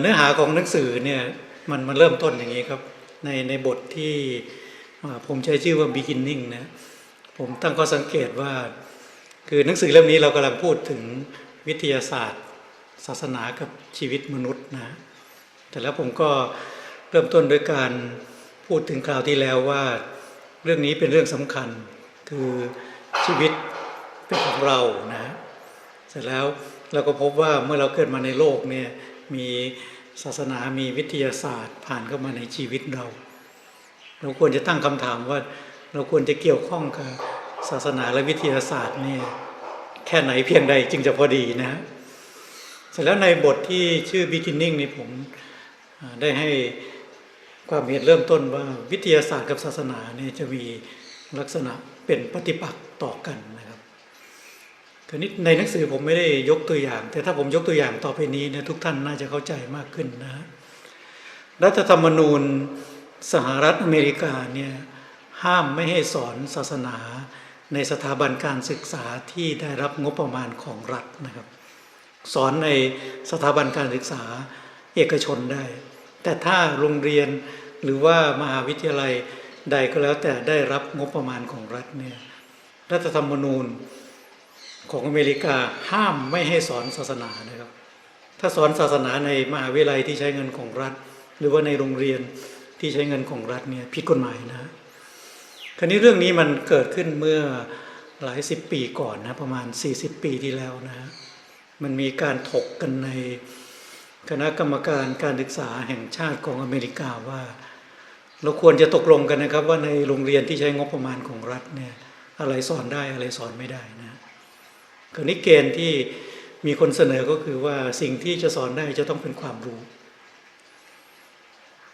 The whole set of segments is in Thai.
เนื้อหาของหนังสือเนี่ยมันมันเริ่มต้นอย่างนี้ครับ ในในบทที่ผมใช้ชื่อว่า beginning นะผมตั้งข้อสังเกตว่า คือหนังสือเล่มนี้เรากำลังพูดถึงวิทยาศาสตร์ ศาสนากับชีวิตมนุษย์นะแต่แล้วผมก็เริ่มต้นโดยการพูดถึงคราวที่แล้วว่า เรื่องนี้เป็นเรื่องสำคัญ คือชีวิตเป็นของเรานะเสร็จแล้วเราก็พบว่าเมื่อเราเกิดมาในโลกเนี่ย มีศาสนามีวิทยาศาสตร์ ผ่านเข้ามาในชีวิตเรา เราควรจะตั้งคำถามว่า เราควรจะเกี่ยวข้องกับศาสนาและวิทยาศาสตร์นี่แค่ไหนเพียงใดจึงจะพอดีนะ เสร็จแล้วในบทที่ชื่อ beginning นี่ผมได้ให้ความเห็นเริ่มต้นว่าวิทยาศาสตร์กับศาสนาเนี่ยจะมีลักษณะเป็นปฏิปักษ์ต่อกันนะครับ คราวนี้ในหนังสือผมไม่ได้ยกตัวอย่าง แต่ถ้าผมยกตัวอย่างต่อไปนี้เนะทุกท่านน่าจะเข้าใจมากขึ้นนะรัฐธรรมนูญสหรัฐอเมริกาเนี่ยห้ามไม่ให้สอนศาสนาในสถาบันการศึกษาที่ได้รับงบประมาณของรัฐนะครับ สอนในสถาบันการศึกษาเอกชนได้ แต่ถ้าโรงเรียนหรือว่ามหาวิทยาลัยใดก็แล้วแต่ได้รับงบประมาณของรัฐเนี่ยรัฐธรรมนูญ ของอเมริกาห้ามไม่ให้สอนศาสนานะครับ ถ้าสอนศาสนาในมหาวิทยาลัยที่ใช้เงินของรัฐ หรือว่าในโรงเรียนที่ใช้เงินของรัฐเนี่ยผิดกฎหมายนะคราวนี้เรื่องนี้มันเกิดขึ้นเมื่อหลายสิบปีก่อนนะประมาณ 40 ปีที่แล้วนะมันมีการถกกันในคณะกรรมการการศึกษาแห่งชาติของอเมริกาว่า เราควรจะตกลงกันนะครับ ว่าในโรงเรียนที่ใช้งบประมาณของรัฐเนี่ยอะไรสอนได้อะไรสอนไม่ได้นะ คราวนี้เกณฑ์ที่มีคนเสนอก็คือว่าสิ่งที่จะสอนได้จะต้องเป็นความรู้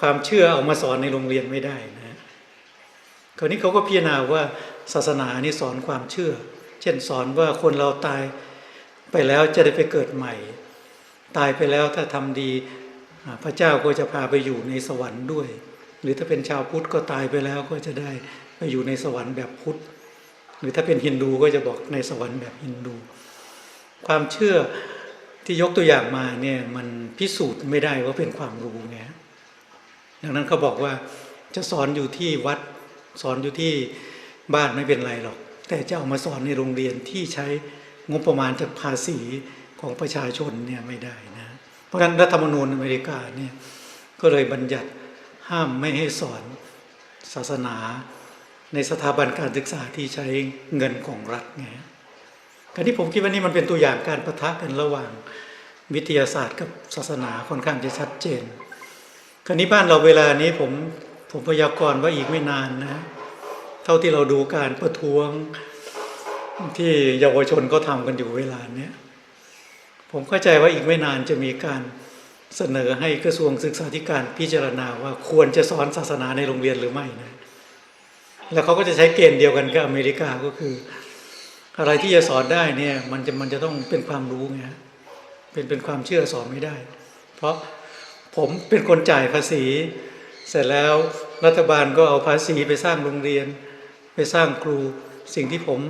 ความเชื่อเอามาสอนในโรงเรียนไม่ได้นะคราวนี้เขาก็พิจารณาว่าศาสนานี่สอนความเชื่อ เช่นสอนว่าคนเราตายไปแล้วจะได้ไปเกิดใหม่ ตายไปแล้วถ้าทำดีพระเจ้าก็จะพาไปอยู่ในสวรรค์ด้วย หรือถ้าเป็นชาวพุทธก็ตายไปแล้วก็จะได้ไปอยู่ในสวรรค์แบบพุทธ รือถ้าเป็นฮินดูก็จะบอกในสวรรค์แบบฮินดู ความเชื่อที่ยกตัวอย่างมาเนี่ยมันพิสูจน์ไม่ได้ว่าเป็นความรู้ไงดังนั้นเขาบอกว่าจะสอนอยู่ที่วัดสอนอยู่ที่บ้านไม่เป็นไรหรอก แต่จะเอามาสอนในโรงเรียนที่ใช้งบประมาณจากภาษีของประชาชนเนี่ยไม่ได้นะ เพราะฉะนั้นรัฐธรรมนูญอเมริกาเนี่ยก็เลยบัญญัติห้ามไม่ให้สอนศาสนา ในสถาบันการศึกษาที่ใช้เงินของรัฐไงการที่ผมคิดว่านี่มันเป็นตัวอย่างการประทะกันระหว่างวิทยาศาสตร์กับศาสนาค่อนข้างจะชัดเจน คราวนี้บ้านเราเวลานี้ผมผมพยากรณ์ว่าอีกไม่นานนะ เท่าที่เราดูการประท้วงที่เยาวชนก็ทำกันอยู่เวลาเนี้ยผมเข้าใจว่าอีกไม่นานจะมีการเสนอให้กระทรวงศึกษาธิการพิจารณาว่าควรจะสอนศาสนาในโรงเรียนหรือไม่นะ แล้วเขาก็จะใช้เกณฑ์เดียวกันกับอเมริกาก็คือ อะไรที่จะสอนได้เนี่ยมันจะมันจะต้องเป็นความรู้ไงเป็นเป็นความเชื่อสอนไม่ได้ เพราะผมเป็นคนจ่ายภาษี เสร็จแล้วรัฐบาลก็เอาภาษีไปสร้างโรงเรียน ไปสร้างครูสิ่งที่ผม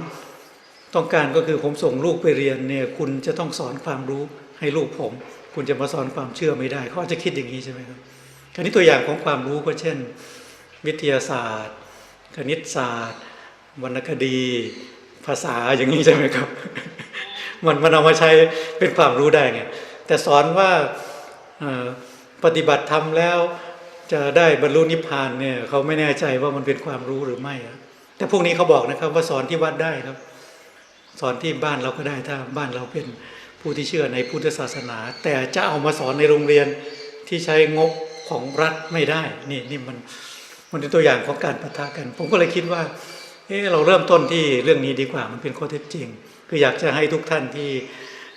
ต้องการก็คือผมส่งลูกไปเรียนเนี่ยคุณจะต้องสอนความรู้ให้ลูกผม คุณจะมาสอนความเชื่อไม่ได้เขาอาจจะคิดอย่างนี้ใช่ไหมครับคราวนี้ตัวอย่างของความรู้ก็เช่น วิทยาศาสตร์ คณิตศาสตร์ วรรณคดี ภาษาอย่างนี้ใช่ไหมครับ มันมันเอามาใช้เป็นความรู้ได้ไงแต่สอนว่าปฏิบัติธรรมแล้วจะได้บรรลุนิพพานเนี่ยเขาไม่แน่ใจว่ามันเป็นความรู้หรือไม่แต่พวกนี้เขาบอกนะครับว่าสอนที่วัดได้ครับ สอนที่บ้านเราก็ได้ถ้าบ้านเราเป็นผู้ที่เชื่อในพุทธศาสนา แต่จะเอามาสอนในโรงเรียนที่ใช้งบของรัฐไม่ได้ นี่นี่มัน มันเป็นตัวอย่างของการปะทะกัน ผมก็เลยคิดว่าเออเราเริ่มต้นที่เรื่องนี้ดีกว่ามันเป็นข้อเท็จจริง คืออยากจะให้ทุกท่านที่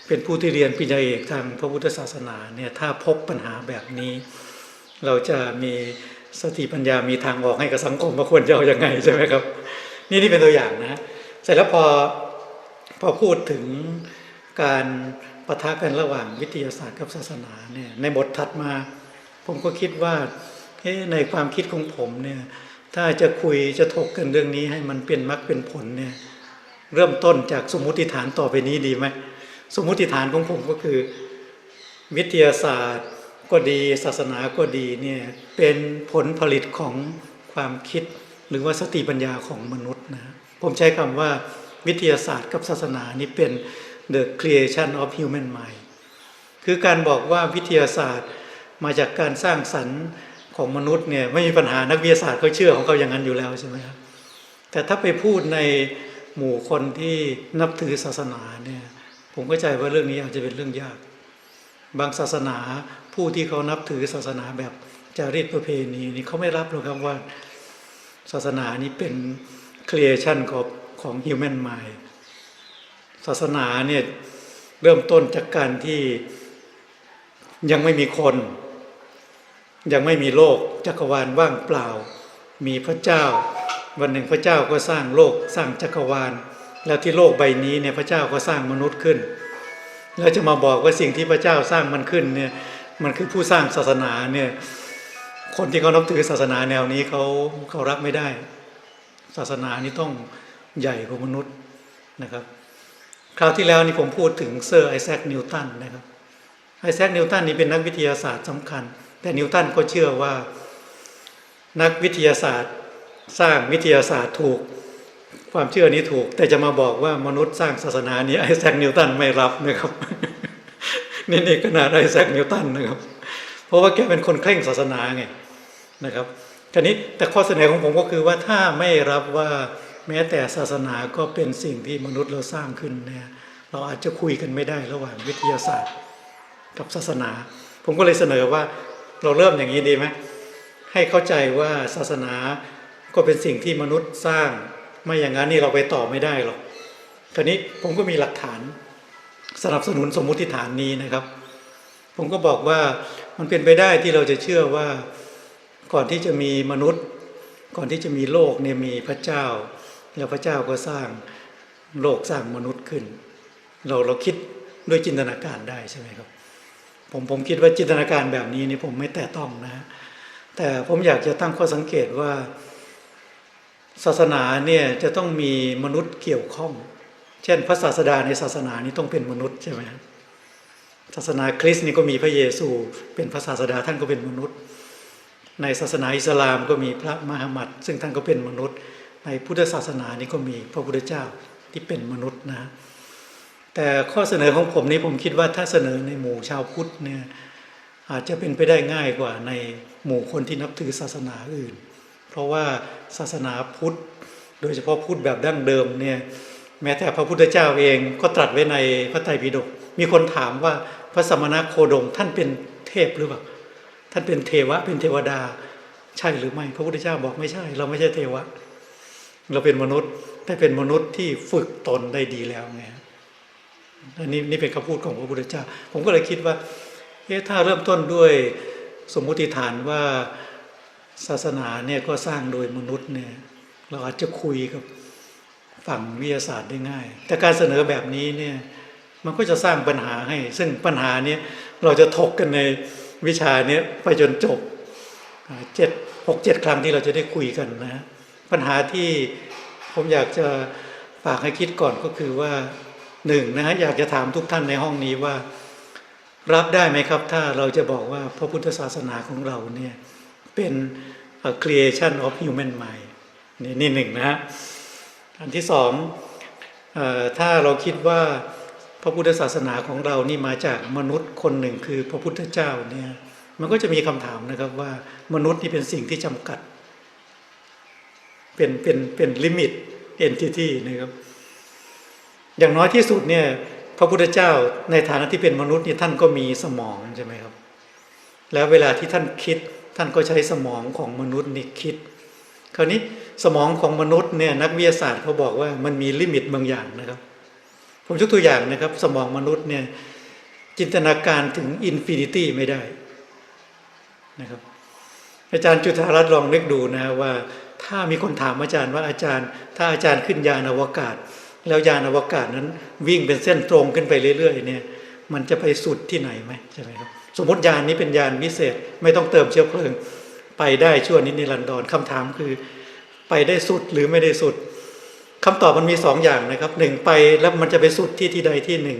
เป็นผู้ที่เรียนปริญญาเอกทางพระพุทธศาสนาเนี่ยถ้าพบปัญหาแบบนี้ เราจะมีสติปัญญามีทางออกให้กับสังคมว่าควรจะเอาอยัางไงใช่ไหมครับ นี่นี่เป็นตัวอย่างนะเสร็จแล้วพอพอพูดถึงการปะทะกันระหว่างวิทยาศาสตร์กับศาสนาเนี่ยในบทถัดมา ผมก็คิดว่า ในความคิดของผมเนี่ยถ้าจะคุยจะถกกันเรื่องนี้ให้มันเป็นมรรคเป็นผลเนี่ยเริ่มต้นจากสมมุติฐานต่อไปนี้ดีไหมสมมุติฐานของผมก็คือ วิทยาศาสตร์ก็ดี ศาสนาก็ดีเนี่ยเป็นผลผลิตของความคิดหรือว่าสติปัญญาของมนุษย์นะผมใช้คำว่าวิทยาศาสตร์กับศาสนานี่เป็น the creation of human mind คือการบอกว่าวิทยาศาสตร์มาจากการสร้างสรรค์ ของมนุษย์เนี่ยไม่มีปัญหานักวิทยาศาสตร์เขาเชื่อของเขาอย่างนั้นอยู่แล้วใช่ไหมครับแต่ถ้าไปพูดในหมู่คนที่นับถือศาสนาเนี่ยผมเข้าใจว่าเรื่องนี้อาจจะเป็นเรื่องยาก บางศาสนาผู้ที่เขานับถือศาสนาแบบจารีตประเพณีนี่เขาไม่รับหรอกครับว่าศาสนานี้เป็น creation ของของ human mind ศาสนาเนี่ยเริ่มต้นจากการที่ยังไม่มีคน ยังไม่มีโลกจักรวาลว่างเปล่า มีพระเจ้า วันหนึ่งพระเจ้าก็สร้างโลกสร้างจักรวาล แล้วที่โลกใบนี้เนี่ยพระเจ้าก็สร้างมนุษย์ขึ้น แล้วจะมาบอกว่าสิ่งที่พระเจ้าสร้างมันขึ้นเนี่ยมันคือผู้สร้างศาสนาเนี่ยคนที่เขานับถือศาสนาแนวนี้เขาเขารับไม่ได้ ศาสนานี้ต้องใหญ่กว่ามนุษย์นะครับ คราวที่แล้วนี่ผมพูดถึงเซอร์ไอแซคนิวตันนะครับไอแซคนิวตันนี่เป็นนักวิทยาศาสตร์สำคัญ แต่นิวตันก็เชื่อว่า นักวิทยาศาสตร์สร้างวิทยาศาสตร์ถูก ความเชื่อนี้ถูก แต่จะมาบอกว่ามนุษย์สร้างศาสนานี้ไอแซคนิวตันไม่รับนะครับนี่นี่ขนาดไอแซคนิวตันนะครับ เพราะว่าแกเป็นคนเคร่งศาสนาไงนะครับทีนี้แต่ข้อเสนอของผมก็คือว่าถ้าไม่รับว่าแม้แต่ศาสนาก็เป็นสิ่งที่มนุษย์เราสร้างขึ้นเนี่ยเราอาจจะคุยกันไม่ได้ระหว่างวิทยาศาสตร์ กับศาสนา ผมก็เลยเสนอว่า เราเริ่มอย่างนี้ดีไหมให้เข้าใจว่าศาสนาก็เป็นสิ่งที่มนุษย์สร้าง ไม่อย่างนั้นนี่เราไปต่อไม่ได้หรอกทีนี้ผมก็มีหลักฐานสนับสนุนสมมุติฐานนี้นะครับ ผมก็บอกว่ามันเป็นไปได้ที่เราจะเชื่อว่าก่อนที่จะมีมนุษย์ ก่อนที่จะมีโลกเนี่ยมีพระเจ้า แล้วพระเจ้าก็สร้างโลกสร้างมนุษย์ขึ้น เราเราคิดด้วยจินตนาการได้ใช่ไหมครับ ผมผมคิดว่าจินตนาการแบบนี้นี่ผมไม่แตะต้องนะ แต่ผมอยากจะตั้งข้อสังเกตว่า ศาสนาเนี่ยจะต้องมีมนุษย์เกี่ยวข้อง เช่น พระศาสดาในศาสนานี้ต้องเป็นมนุษย์ใช่ไหมศาสนาคริสต์นี่ก็มีพระเยซู เป็นพระศาสดาท่านก็เป็นมนุษย์ ในศาสนาอิสลามก็มีพระมหามัดซึ่งท่านก็เป็นมนุษย์ ในพุทธศาสนานี่ก็มีพระพุทธเจ้าที่เป็นมนุษย์นะ แต่ข้อเสนอของผมนี้ผมคิดว่าถ้าเสนอในหมู่ชาวพุทธเนี่ยอาจจะเป็นไปได้ง่ายกว่าในหมู่คนที่นับถือศาสนาอื่น เพราะว่าศาสนาพุทธ โดยเฉพาะพุทธแบบดั้งเดิมเนี่ยแม้แต่พระพุทธเจ้าเองก็ตรัสไว้ในพระไตรปิฎกมีคนถามว่าพระสมณโคดมท่านเป็นเทพหรือเปล่าท่านเป็นเทวะเป็นเทวดา ใช่หรือไม่ พระพุทธเจ้าบอกไม่ใช่ เราไม่ใช่เทวะ เราเป็นมนุษย์แต่เป็นมนุษย์ที่ฝึกตนได้ดีแล้วไง นนี้นี่เป็นคำพูดของพระพุทธเจ้า ผมก็เลยคิดว่าเอ๊ะถ้าเริ่มต้นด้วยสมมุติฐานว่าศาสนาเนี่ยก็สร้างโดยมนุษย์เนี่ยเราอาจจะคุยกับฝั่งวิทยาศาสตร์ได้ง่าย แต่การเสนอแบบนี้เนี่ยมันก็จะสร้างปัญหาให้ ซึ่งปัญหาเนี้ยเราจะถกกันในวิชาเนี้ยไปจนจบเจ็ดหกเจ็ดครั้งที่เราจะได้คุยกันนะปัญหาที่ผมอยากจะฝากให้คิดก่อนก็คือว่า หนึ่งนะฮะอยากจะถามทุกท่านในห้องนี้ว่า รับได้ไหมครับ ถ้าเราจะบอกว่าพระพุทธศาสนาของเราเนี่ยเป็น creation of human mind นี่นี่หนึ่งนะฮะอันที่สองอถ้าเราคิดว่าพระพุทธศาสนาของเรานี่มาจากมนุษย์คนหนึ่งคือพระพุทธเจ้าเนี่ยมันก็จะมีคำถามนะครับว่ามนุษย์นี่เป็นสิ่งที่จำกัด เป็นเป็นเป็นลิมิตเอนติตี้นะครับ อย่างน้อยที่สุดเนี่ยพระพุทธเจ้าในฐานะที่เป็นมนุษย์นี่ท่านก็มีสมองใช่ไหมครับ แล้วเวลาที่ท่านคิดท่านก็ใช้สมองของมนุษย์นี่คิด คราวนี้สมองของมนุษย์เนี่ยนักวิทยาศาสตร์เขาบอกว่ามันมีลิมิตบางอย่างนะครับ ผมยกตัวอย่างนะครับ สมองมนุษย์เนี่ยจินตนาการถึงอินฟินิตี้ไม่ได้นะครับ อาจารย์จุธารัตน์ลองนึกดูนะว่าถ้ามีคนถามอาจารย์ว่าอาจารย์ ถ้าอาจารย์ขึ้นยานอวกาศ แล้วยานอวกาศนั้น วิ่งเป็นเส้นตรงขึ้นไปเรื่อยๆเนี่ย มันจะไปสุดที่ไหนไหมใช่ไหมครับ สมมติยานนี้เป็นยานพิเศษ ไม่ต้องเติมเชื้อเพลิง ไปได้ชั่วนิดนิรันดรคำถามคือ ไปได้สุดหรือไม่ได้สุดคำตอบมันมีสองอย่างนะครับหนึ่งไปแล้วมันจะไปสุดที่ที่ใดที่หนึ่ง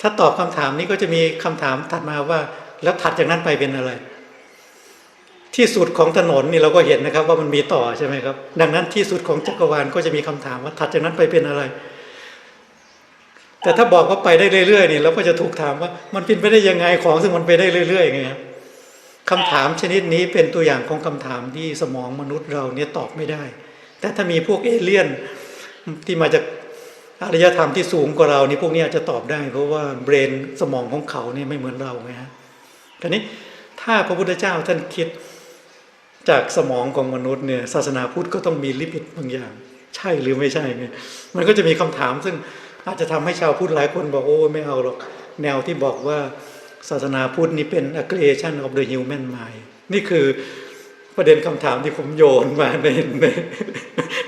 ถ้าตอบคำถามนี้ก็จะมีคำถามถัดมาว่า แล้วถัดจากนั้นไปเป็นอะไร ที่สุดของถนนนี่เราก็เห็นนะครับว่ามันมีต่อใช่ไหมครับ ดังนั้นที่สุดของจักรวาลก็จะมีคำถามว่าถัดจากนั้นไปเป็นอะไร แต่ถ้าบอกว่าไปได้เรื่อยๆนี่เราก็จะถูกถามว่ามันเป็นไปได้ยังไงของซึ่งมันไปได้เรื่อยๆไงครับคำถามชนิดนี้เป็นตัวอย่างของคำถามที่สมองมนุษย์เราเนี่ยตอบไม่ได้ แต่ถ้ามีพวกเอเลี่ยนที่มาจากอารยธรรมที่สูงกว่าเรานี่พวกนี้อาจจะตอบได้ เพราะว่าเบรนสมองของเขาเนี่ยไม่เหมือนเราไงฮะทีนี้ถ้าพระพุทธเจ้าท่านคิด จากสมองของมนุษย์เนี่ยศาสนาพุทธก็ต้องมีลิมิตบางอย่าง ใช่หรือไม่ใช่เนี่ยมันก็จะมีคำถามซึ่งอาจจะทำให้ชาวพุทธหลายคนบอกโอ้ไม่เอาหรอก แนวที่บอกว่าศาสนาพุทธนี่เป็น aggregation of the human mind นี่คือประเด็นคำถามที่ผมโยนมาในใน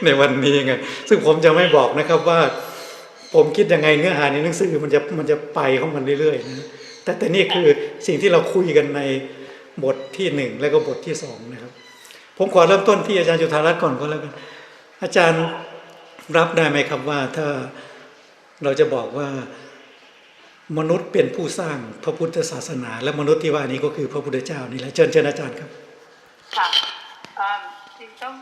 ในวันนี้ไงซึ่งผมจะไม่บอกนะครับว่า ผมคิดยังไงเนื้อหาในหนังสือมันจะมันจะไปของมันเรื่อยๆนะแต่แต่นี่คือสิ่งที่เราคุยกันใน บทที่หนึ่งแล้วก็บทที่สองนะครับ ผมขอเริ่มต้นที่อาจารย์จุธารัตน์ก่อนก็แล้วกันอาจารย์รับได้ไหมครับว่าถ้าเราจะบอกว่ามนุษย์เป็นผู้สร้างพระพุทธศาสนา และมนุษย์ที่ว่านี้ก็คือพระพุทธเจ้านี่แหละเชิญเชิญอาจารย์ครับ ค่ะจริงต้อง